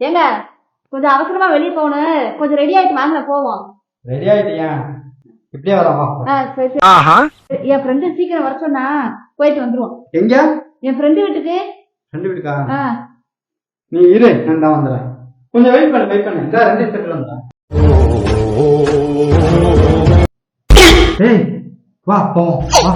ஏங்க கொஞ்சம் அவசரமா வெளியே போகணும். கொஞ்சம் ரெடி ஆயிட்டு வாங்க போவோம். ரெடி ஆயிட்டியா? இப்படியே வரமா ஆ, சரி, சரி. என் ஃப்ரெண்டு சீக்கிரம் வர சொன்னா போயிட்டு வந்துருவோம். எங்க? என் ஃப்ரெண்டு வீட்டுக்கு. ரெண்டு வீட்டுக்கா? ஆ, நீ இரு நான் தான் வந்துடுறேன் கொஞ்சம் வெயிட் பண்ணு வெயிட் பண்ணு. இந்த ரெண்டு செட்டில் வந்துடுறேன் ஏய் வா போவோம் வா.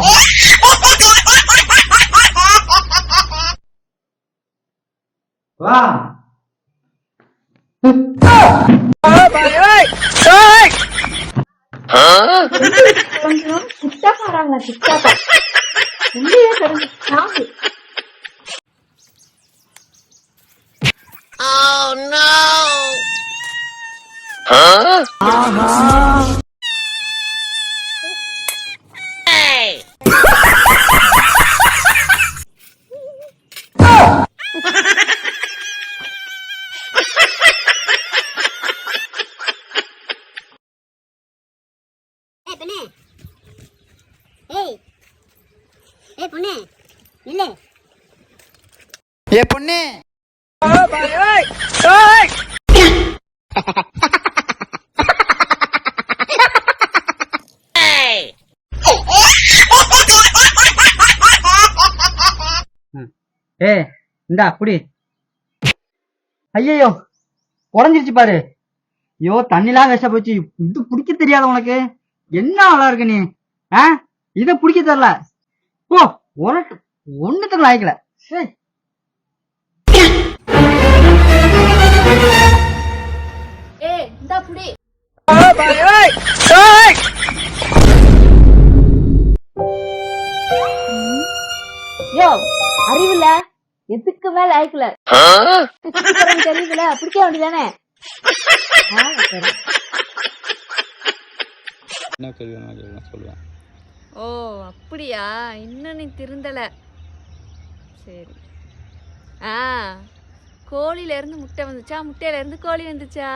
Ờ, bà ơi! ơi! Hả? 그럼 직접 하라면 직접 우리의 그런 상황이 Oh no! Hả? Huh? பொண்ணு. ஏய். ஏய் பொண்ணு. நில்லு. ஏ பொண்ணு. ஏ இந்தா குடி. ஐயோ உடஞ்சிருச்சு பாரு. ஐயோ தண்ணிலாம் விஷ போச்சு. இது குடிக்க தெரியாத உனக்கு? என்ன ஆளா இருக்க நீ? ஆ? இத குடிக்க தெரியல. ஓ உனக்கு ஒண்ணுத்துக்கு லாய்க்கல. சரி யோ அறிவுல எதுக்கு மேல ஆயிக்கல தெரியுதுல? பிடிக்க வேண்டியதானே? என்ன கேள்வி வேணாலும் சொல்லுவேன் ஓ அப்படியா? இன்னும் நீ திருந்தல. சரி. ஆ கோழில இருந்து முட்டை வந்துச்சா? முட்டையில இருந்து கோழி வந்துச்சா?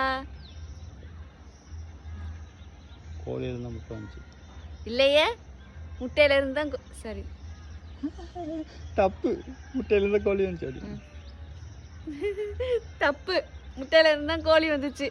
கோழியில தான் முட்டை வந்துச்சு. இல்லையே? முட்டையில இருந்து தான் சரி. தப்பு. முட்டையில தான் கோழி வந்துச்சு தப்பு. முட்டையில இருந்து தான் கோழி வந்துச்சு.